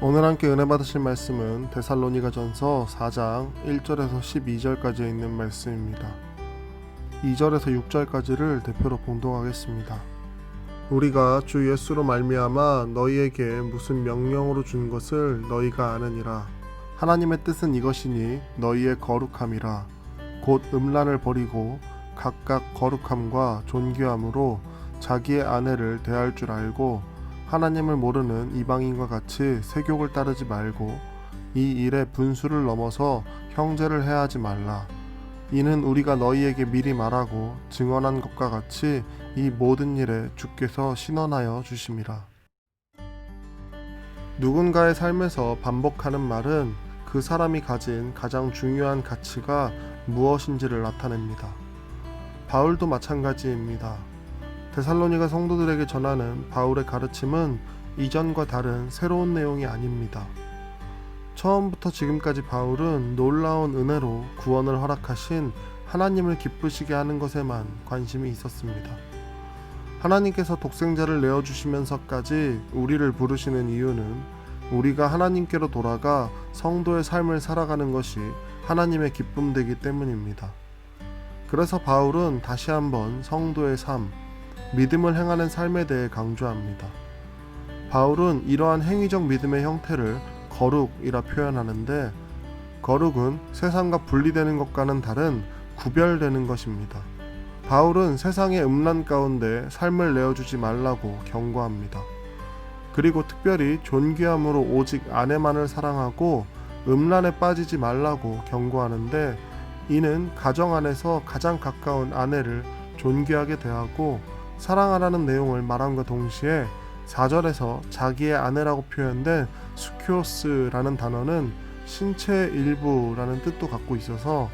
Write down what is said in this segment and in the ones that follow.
오늘 함께 은혜 받으실 말씀은 데살로니가 전서 4장 1절에서 12절까지에 있는 말씀입니다. 2절에서 6절까지를 대표로 봉독하겠습니다. 우리가 주 예수로 말미암아 너희에게 무슨 명령으로 준 것을 너희가 아느니라. 하나님의 뜻은 이것이니 너희의 거룩함이라. 곧 음란을 버리고 각각 거룩함과 존귀함으로 자기의 아내를 대할 줄 알고 하나님을 모르는 이방인과 같이 세욕을 따르지 말고 이 일에 분수를 넘어서 형제를 해하지 말라. 이는 우리가 너희에게 미리 말하고 증언한 것과 같이 이 모든 일에 주께서 신원하여 주심이라. 누군가의 삶에서 반복하는 말은 그 사람이 가진 가장 중요한 가치가 무엇인지를 나타냅니다. 바울도 마찬가지입니다. 데살로니가 성도들에게 전하는 바울의 가르침은 이전과 다른 새로운 내용이 아닙니다. 처음부터 지금까지 바울은 놀라운 은혜로 구원을 허락하신 하나님을 기쁘시게 하는 것에만 관심이 있었습니다. 하나님께서 독생자를 내어주시면서까지 우리를 부르시는 이유는 우리가 하나님께로 돌아가 성도의 삶을 살아가는 것이 하나님의 기쁨 되기 때문입니다. 그래서 바울은 다시 한번 성도의 삶, 믿음을 행하는 삶에 대해 강조합니다. 바울은 이러한 행위적 믿음의 형태를 거룩이라 표현하는데 거룩은 세상과 분리되는 것과는 다른 구별되는 것입니다. 바울은 세상의 음란 가운데 삶을 내어주지 말라고 경고합니다. 그리고 특별히 존귀함으로 오직 아내만을 사랑하고 음란에 빠지지 말라고 경고하는데 이는 가정 안에서 가장 가까운 아내를 존귀하게 대하고 사랑하라는 내용을 말함과 동시에 4절에서 자기의 아내라고 표현된 스큐오스라는 단어는 신체의 일부라는 뜻도 갖고 있어서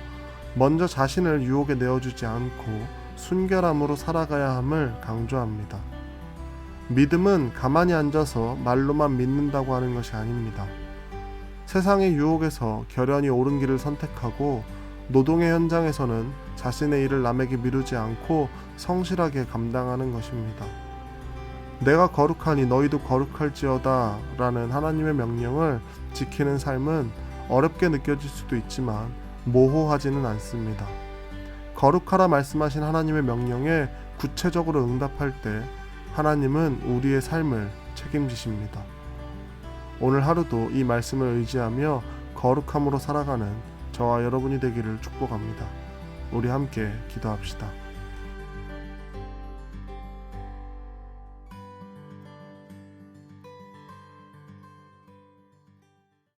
먼저 자신을 유혹에 내어주지 않고 순결함으로 살아가야 함을 강조합니다. 믿음은 가만히 앉아서 말로만 믿는다고 하는 것이 아닙니다. 세상의 유혹에서 결연히 옳은 길을 선택하고 노동의 현장에서는 자신의 일을 남에게 미루지 않고 성실하게 감당하는 것입니다. 내가 거룩하니 너희도 거룩할지어다 라는 하나님의 명령을 지키는 삶은 어렵게 느껴질 수도 있지만 모호하지는 않습니다. 거룩하라 말씀하신 하나님의 명령에 구체적으로 응답할 때 하나님은 우리의 삶을 책임지십니다. 오늘 하루도 이 말씀을 의지하며 거룩함으로 살아가는 저와 여러분이 되기를 축복합니다. 우리 함께 기도합시다.